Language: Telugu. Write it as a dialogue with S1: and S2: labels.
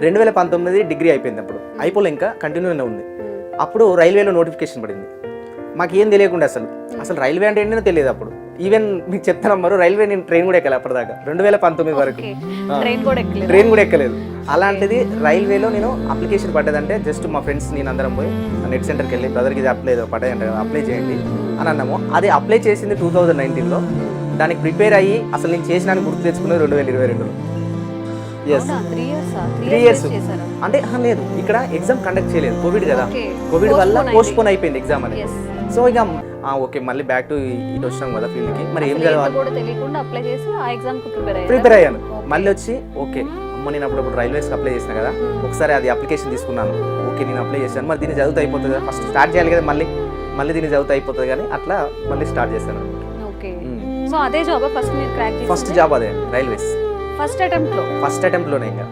S1: రెండు వేల పంతొమ్మిది డిగ్రీ అయిపోయింది అప్పుడు. అయిపోలే ఇంకా కంటిన్యూనే ఉంది. అప్పుడు రైల్వేలో నోటిఫికేషన్ పడింది. మాకు ఏం తెలియకుండా అసలు. అసలు రైల్వే అంటే ఏంటో తెలియదు అప్పుడు. ఈవెన్ మీకు చెప్తాను మరి రైల్వే నేను ట్రైన్ కూడా ఎక్కలే అప్పటిదాకా. రెండు వేల పంతొమ్మిది వరకు.
S2: ట్రైన్ కూడా ఎక్కలేదు.
S1: ట్రైన్ కూడా ఎక్కలేదు. అలాంటిది రైల్వేలో నేను అప్లికేషన్ పడ్డదంటే జస్ట్ మా ఫ్రెండ్స్ నేను అందరం పోయి నెట్ సెంటర్కి వెళ్ళి బ్రదర్కి ఇది అప్లై పడ్డాయి అంటే అప్లై చేయండి అని అన్నాము. అది అప్లై చేసింది టూ థౌజండ్ నైన్టీన్లో. దానికి ప్రిపేర్ అయ్యి అసలు నేను చేసినాను గుర్తు తెచ్చుకున్నది రెండు వేల ఇరవై రెండులో.
S2: త్రీ ఇయర్స్
S1: అంటే లేదు. ఇక్కడ ఎగ్జామ్ కండక్ట్ చేయలేదు. కోవిడ్ కదా. కోవిడ్ వల్ల పోస్ట్ పోన్ అయిపోయింది ఎగ్జామ్ అనేది. సో ఇక ఓకే. మళ్ళీ బ్యాక్ టు ఇటు వచ్చినాం కదా ఫీల్డ్కి మరి ఏం చదవాలి?
S2: ప్రిపేర్
S1: అయ్యాను. మళ్ళీ వచ్చి ఓకే. అమ్మ నేను అప్పుడప్పుడు రైల్వేస్కి అప్లై చేసిన కదా. ఒకసారి అది అప్లికేషన్ తీసుకున్నాను. ఓకే నేను అప్లై చేశాను. మరి దీన్ని చదివితే అయిపోతుంది కదా. ఫస్ట్ స్టార్ట్ చేయాలి కదా మళ్ళీ. మళ్ళీ దీన్ని చదివితే అయిపోతుంది కానీ అట్లా మళ్ళీ స్టార్ట్ చేశాను.
S2: ఓకే సో అదే జాబ్ ఫస్ట్
S1: ఫస్ట్ జాబ్ అదే రైల్వేస్
S2: ఫస్ట్ అటెంప్ట్లో?
S1: ఫస్ట్ అటెంప్ట్లోనే ఇంకా.